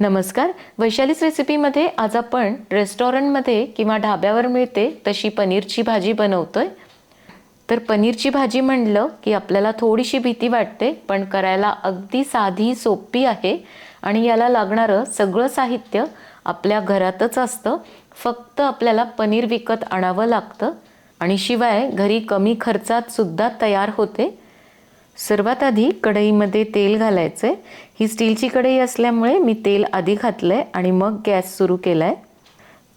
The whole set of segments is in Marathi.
नमस्कार. वैशालीच रेसिपीमध्ये आज आपण रेस्टॉरंटमध्ये किंवा ढाब्यावर मिळते तशी पनीरची भाजी बनवतोय. तर पनीरची भाजी म्हणलं की आपल्याला थोडीशी भीती वाटते पण करायला अगदी साधी सोपी आहे आणि याला लागणारं सगळं साहित्य आपल्या घरातच असतं. फक्त आपल्याला पनीर विकत आणावं लागतं आणि शिवाय घरी कमी खर्चात सुद्धा तयार होते. सर्वात आधी कढईमध्ये तेल घालायचं आहे ही स्टीलची कढई असल्यामुळे मी तेल आधी घातलं आहे आणि मग गॅस सुरू केला आहे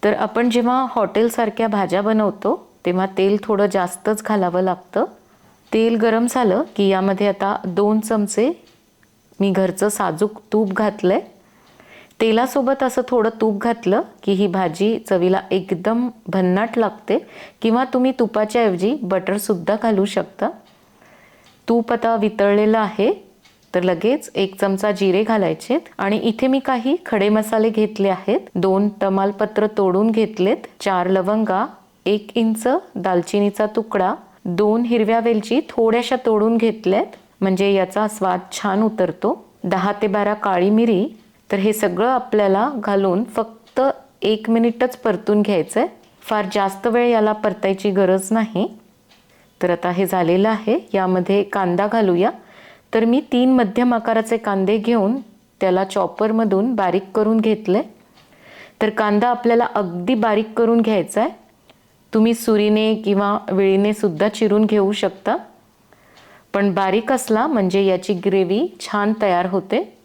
तर आपण जेव्हा हॉटेलसारख्या भाज्या बनवतो तेव्हा तेल थोडं जास्तच घालावं लागतं. तेल गरम झालं की यामध्ये आता दोन चमचे मी घरचं साजूक तूप घातलं आहे तेलासोबत असं थोडं तूप घातलं की ही भाजी चवीला एकदम भन्नाट लागते किंवा तुम्ही तुपाच्या ऐवजी बटरसुद्धा घालू शकता. तूप आता वितळलेलं आहे तर लगेच एक चमचा जिरे घालायचेत आणि इथे मी काही खडे मसाले घेतले आहेत. दोन तमालपत्र तोडून घेतलेत. चार लवंगा एक इंच दालचिनीचा तुकडा दोन हिरव्या वेलची थोड्याशा तोडून घेतल्यात. म्हणजे याचा स्वाद छान उतरतो. दहा ते बारा काळी मिरी तर हे सगळं आपल्याला घालून फक्त एक मिनिटच परतून घ्यायचं आहे फार जास्त वेळ याला परतायची गरज नाही. तर आता हे झालेलं आहे. यामध्ये कांदा घालूया. तर मी तीन मध्यम आकाराचे कांदे घेऊन त्याला चॉपरमधून बारीक करून घेतले. तर कांदा आपल्याला अगदी बारीक करून घ्यायचा आहे. तुम्ही सुरीने किंवा वेळीने सुद्धा चिरून घेऊ शकता. पण बारीक असला म्हणजे याची ग्रेव्ही छान तयार होते.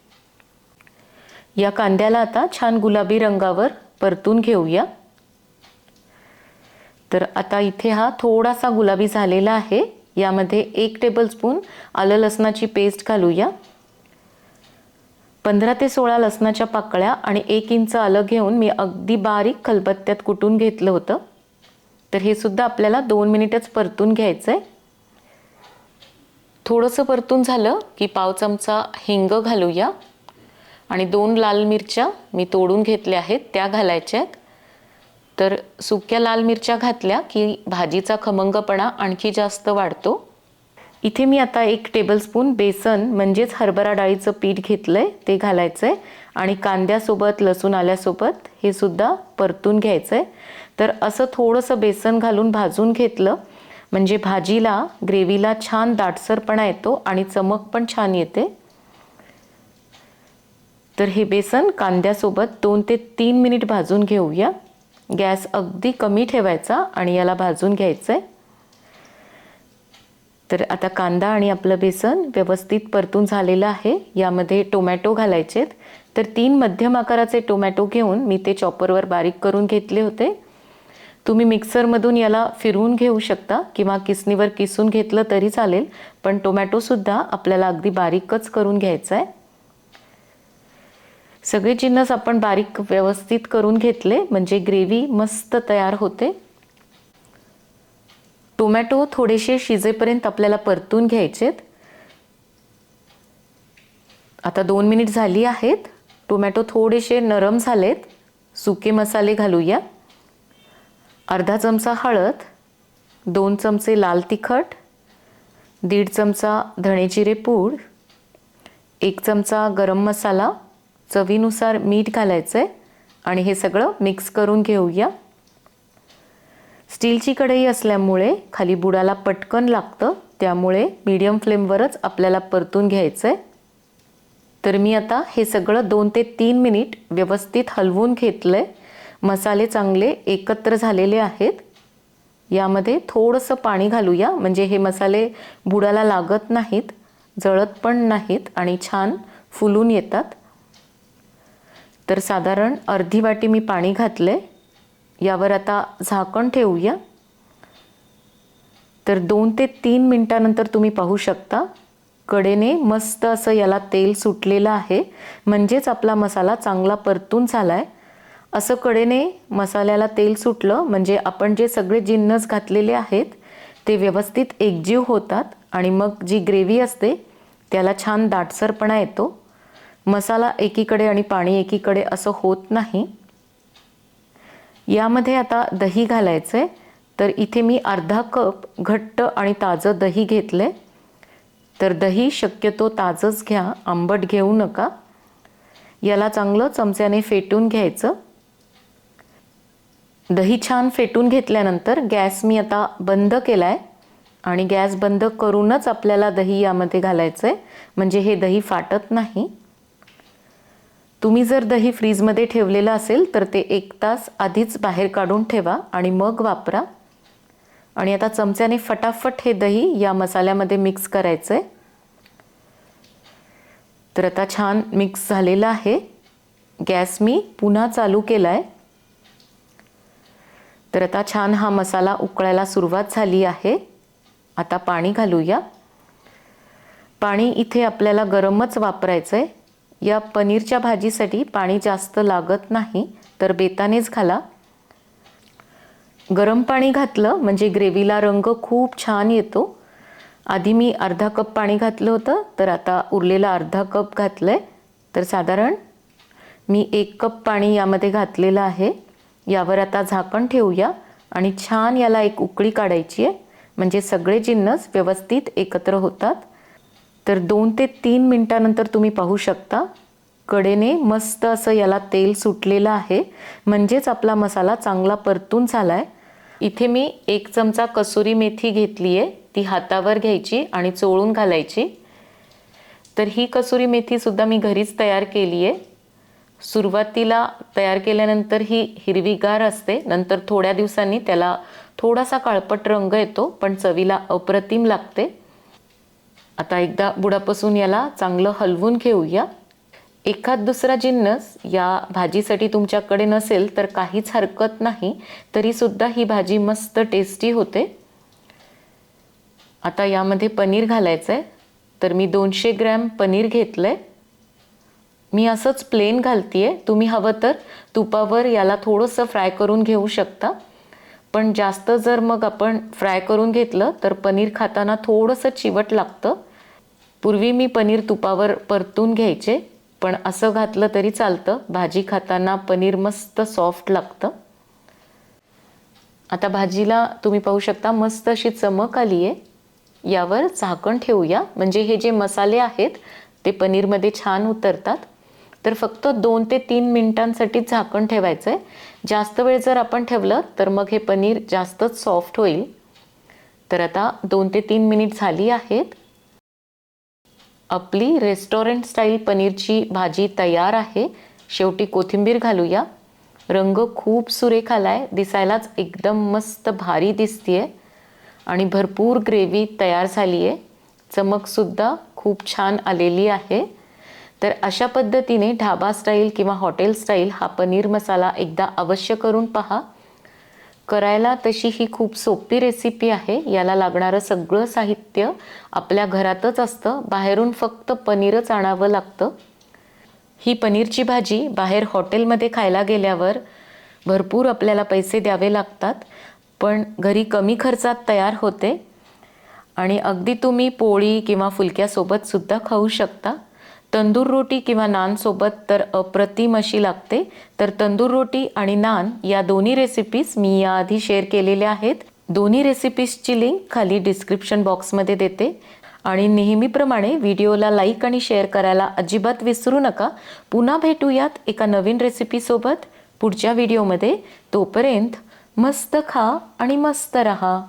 या कांद्याला आता छान गुलाबी रंगावर परतून घेऊया. तर आता इथे हा थोडासा गुलाबी झालेला आहे. यामध्ये एक टेबलस्पून आलं लसणाची पेस्ट घालूया. पंधरा ते सोळा लसणाच्या पाकळ्या आणि एक इंच आलं घेऊन मी अगदी बारीक खलबत्त्यात कुटून घेतलं होतं. तर हे सुद्धा आपल्याला दोन मिनिटच परतून घ्यायचं आहे थोडंसं परतून झालं की पाव चमचा हिंग घालूया. आणि दोन लाल मिरच्या मी तोडून घेतल्या आहेत त्या घालायच्या आहेत. तर सुक्या लाल मिरच्या घातल्या की भाजीचा खमंगपणा आणखी जास्त वाढतो. इथे मी आता एक टेबलस्पून बेसन म्हणजेच हरभरा डाळीचं पीठ घेतलं आहे ते घालायचं आहे आणि कांद्यासोबत लसूण आल्यासोबत हे सुद्धा परतून घ्यायचं आहे तर असं थोडंसं बेसन घालून भाजून घेतलं म्हणजे भाजीला ग्रेव्हीला छान दाटसरपणा येतो आणि चमक पण छान येते. तर हे बेसन कांद्यासोबत दोन ते तीन मिनिट भाजून घेऊया. गॅस अगदी कमी ठेवायचा आणि याला भाजून घ्यायचं आहे तर आता कांदा आणि आपलं बेसन व्यवस्थित परतून झालेलं आहे. यामध्ये टोमॅटो घालायचेत. तर तीन मध्यम आकाराचे टोमॅटो घेऊन मी ते चॉपरवर बारीक करून घेतले होते. तुम्ही मिक्सरमधून याला फिरवून घेऊ शकता किंवा किसणीवर किसून घेतलं तरी चालेल. पण टोमॅटोसुद्धा आपल्याला अगदी बारीकच करून घ्यायचा आहे सगळे जिन्नस आपण बारीक व्यवस्थित करून घेतले म्हणजे ग्रेव्ही मस्त तयार होते. टोमॅटो थोडेसे शिजेपर्यंत आपल्याला परतून घ्यायचेत. आता दोन मिनिट झाली आहेत. टोमॅटो थोडेसे नरम झालेत. सुके मसाले घालूया. अर्धा चमचा हळद दोन चमचे लाल तिखट दीड चमचा धणे पूड एक चमचा गरम मसाला चवीनुसार मीठ घालायचं आहे आणि हे सगळं मिक्स करून घेऊया. स्टीलची कढई असल्यामुळे खाली बुडाला पटकन लागतं त्यामुळे मीडियम फ्लेमवरच आपल्याला परतून घ्यायचं आहे तर मी आता हे सगळं दोन ते तीन मिनिट व्यवस्थित हलवून घेतलं आहे मसाले चांगले एकत्र झालेले आहेत. यामध्ये थोडंसं पाणी घालूया म्हणजे हे मसाले बुडाला लागत नाहीत जळत पण नाहीत आणि छान फुलून येतात. तर साधारण अर्धी वाटी मी पाणी घातले. यावर आता झाकण ठेवूया. तर दोन ते तीन मिनटानंतर तुम्ही पाहू शकता कडेने मस्त असं याला तेल सुटलेलं आहे. म्हणजेच आपला मसाला चांगला परतून झाला आहे असं कडेने मसाल्याला तेल सुटलं म्हणजे आपण जे सगळे जिन्नस घातलेले आहेत ते व्यवस्थित एकजीव होतात आणि मग जी ग्रेव्ही असते त्याला छान दाटसरपणा येतो. मसाला एकीकडे आणि पाणी एकीकडे असं होत नाही. यामध्ये आता दही घालायचं आहे तर इथे मी अर्धा कप घट्ट आणि ताजं दही घेतलं तर दही शक्यतो ताजंच घ्या आंबट घेऊ नका. याला चांगलं चमच्याने फेटून घ्यायचं. दही छान फेटून घेतल्यानंतर गॅस मी आता बंद केला आहे आणि गॅस बंद करूनच आपल्याला दही यामध्ये घालायचं आहे म्हणजे हे दही फाटत नाही. तुम्ही जर दही फ्रीजमध्ये ठेवलेलं असेल तर ते एक तास आधीच बाहेर काढून ठेवा आणि मग वापरा. आणि आता चमच्याने फटाफट हे दही या मसाल्यामध्ये मिक्स करायचं आहे तर आता छान मिक्स झालेलं आहे. गॅस मी पुन्हा चालू केला आहे तर आता छान हा मसाला उकळायला सुरुवात झाली आहे. आता पाणी घालूया. पाणी इथे आपल्याला गरमच वापरायचं आहे या पनीरच्या भाजीसाठी पाणी जास्त लागत नाही तर बेतानेच घाला गरम पाणी घातलं म्हणजे ग्रेव्हीला रंग खूप छान येतो. आधी मी अर्धा कप पाणी घातलं होतं तर आता उरलेला अर्धा कप घातलं आहे तर साधारण मी एक कप पाणी यामध्ये घातलेलं आहे. यावर आता झाकण ठेवूया आणि छान याला एक उकळी काढायची आहे. म्हणजे सगळे जिन्नस व्यवस्थित एकत्र होतात. तर दोन ते तीन मिनटानंतर तुम्ही पाहू शकता. कडेने मस्त असं याला तेल सुटलेलं आहे. म्हणजेच आपला मसाला चांगला परतून झाला आहे इथे मी एक चमचा कसुरी मेथी घेतली आहे ती हातावर घ्यायची आणि चोळून घालायची. तर ही कसुरी मेथीसुद्धा मी घरीच तयार केली आहे सुरुवातीला तयार केल्यानंतर ही हिरवीगार असते. नंतर थोड्या दिवसांनी त्याला थोडासा काळपट रंग येतो पण चवीला अप्रतिम लागते. आता एकदा बुडापासून याला चांगलं हलवून घेऊया. एखाद दुसरा जिन्नस या भाजीसाठी तुमच्याकडे नसेल तर काहीच हरकत नाही तरीसुद्धा ही भाजी मस्त टेस्टी होते. आता यामध्ये पनीर घालायचं आहे तर मी दोनशे ग्रॅम पनीर घेतलं आहे मी असंच प्लेन घालते आहे तुम्ही हवं तर तुपावर याला थोडंसं फ्राय करून घेऊ शकता. पण जास्त जर मग आपण फ्राय करून घेतलं तर पनीर खाताना थोडंसं चिवट लागतं. पूर्वी मी पनीर तुपावर परतून घ्यायचे पण असं घातलं तरी चालतं. भाजी खाताना पनीर मस्त सॉफ्ट लागतं. आता भाजीला तुम्ही पाहू शकता मस्त अशी चमक आली आहे. यावर झाकण ठेवूया. म्हणजे हे जे मसाले आहेत ते पनीरमध्ये छान उतरतात. तर फक्त दोन ते तीन मिनिटांसाठी झाकण ठेवायचं आहे जास्त वेळ जर आपण ठेवलं तर मग हे पनीर जास्तच सॉफ्ट होईल. तर आता दोन ते तीन मिनिट झाली आहेत. आपली रेस्टॉरंट स्टाईल पनीरची भाजी तयार आहे. शेवटी कोथिंबीर घालूया. रंग खूप सुरेख आहे दिसायलाच एकदम मस्त भारी दिसतीये. आणि भरपूर ग्रेव्ही तयार झाली आहे चमकसुद्धा खूप छान आलेली आहे. तर अशा पद्धतीने ढाबा स्टाईल किंवा हॉटेल स्टाईल हा पनीर मसाला एकदा अवश्य करून पहा. करायला तशी ही खूप सोपी रेसिपी आहे. याला लागणारं सगळं साहित्य आपल्या घरातच असतं. बाहेरून फक्त पनीरच आणावं लागतं. ही पनीरची भाजी बाहेर हॉटेलमध्ये खायला गेल्यावर भरपूर आपल्याला पैसे द्यावे लागतात. पण घरी कमी खर्चात तयार होते. आणि अगदी तुम्ही पोळी किंवा फुलक्यासोबतसुद्धा खाऊ शकता. तंदूर रोटी किंवा नानसोबत तर अप्रतिम अशी लागते. तर तंदूर रोटी आणि नान या दोन्ही रेसिपीज मी याआधी शेअर केलेल्या आहेत. दोन्ही रेसिपीजची लिंक खाली डिस्क्रिप्शन बॉक्समध्ये देते. आणि नेहमीप्रमाणे व्हिडिओला लाईक आणि शेअर करायला अजिबात विसरू नका. पुन्हा भेटूयात एका नवीन रेसिपीसोबत पुढच्या व्हिडिओमध्ये तोपर्यंत मस्त खा आणि मस्त रहा.